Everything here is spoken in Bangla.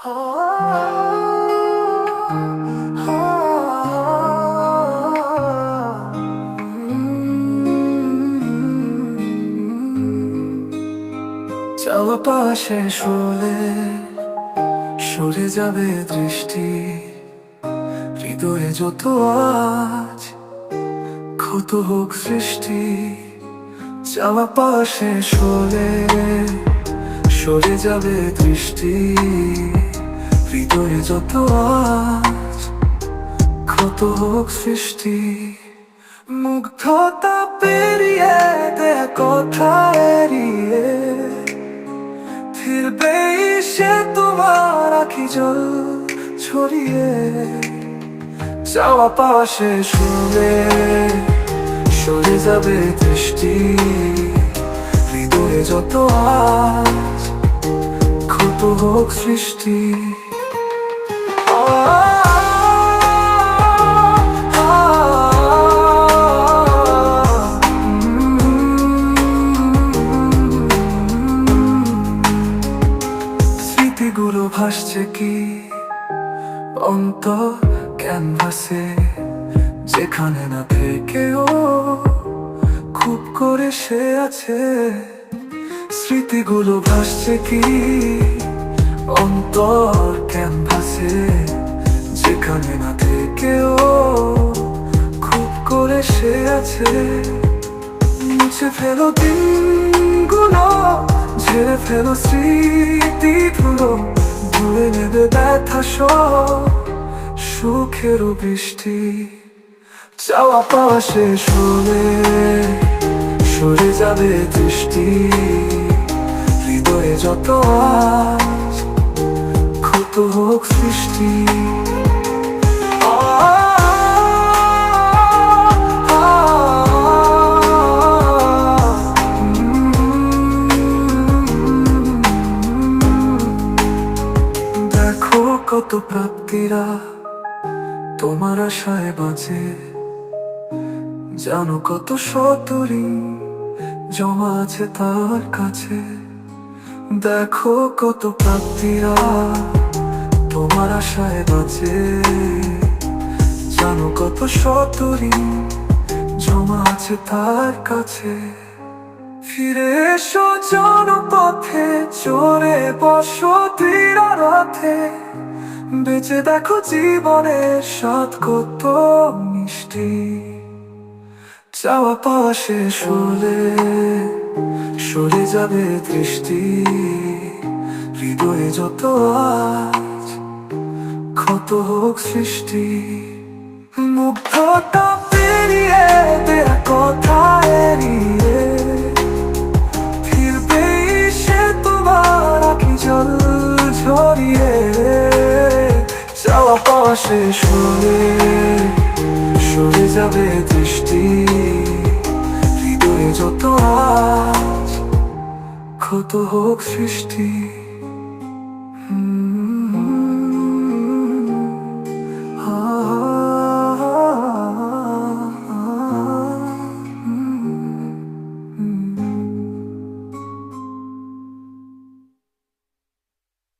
চাওয়া পাশে শুলে সরে যাবে দৃষ্টি, হৃদয়ে যত আজ ক্ষত হোক সৃষ্টি চাওয়া পাশে শুলে সরে যাবে দৃষ্টি। হৃদয়ে যত আজ ক্ষত হোক সৃষ্টি, মুগ্ধতা পেরিয়ে দেয়া কথা এড়িয়ে ফিরবে সে তোমার আখি জল ছড়িয়ে। যাওয়া পাশে শুনে সরে যাবে দৃষ্টি। হৃদয়ে যত আজ ক্ষত হোক সৃষ্টি। স্মৃতিগুলো ভাসছে কি? অন্ত ক্যানভাসে, যেখানে না থেকেও খুব করে সে আছে। স্মৃতিগুলো ভাসছে কি? অন্তর ক্যানভাসে আছে মুছে ফেলো দিনগুলো, ঝেড়ে ফেলো স্মৃতি ধুলো ধুয়ে নেবে ব্যথা সুখেরও বৃষ্টি। চাওয়া পাওয়া শেষ হলে সরে যাবে দৃষ্টি। হৃদয়ে যত আজ ক্ষত হোক সৃষ্টি। কত প্রাপ্তিরা তোমার আশায় বাঁচে জানো কত সতরি জমা আছে তার কাছে। দেখো কত প্রাপ্তিরা তোমার আশায় বাঁচে জানো কত সতরি জমা আছে তার কাছে। ফিরে এসো জনপথে, চড়ে বসো দৃঢ় রথে বেঁচে দেখো জীবনের স্বাদ কত মিষ্টি। চাওয়া পাওয়া শেষ সরে যাবে দৃষ্টি। হৃদয়ে যত আজ ক্ষত হোক সৃষ্টি। মুগ্ধতা পেরিয়ে দেয়া কথা এড়িয়ে শেষ হলে সরে যাবে দৃষ্টি হৃদয়ে যত আজ ক্ষত হোক সৃষ্টি।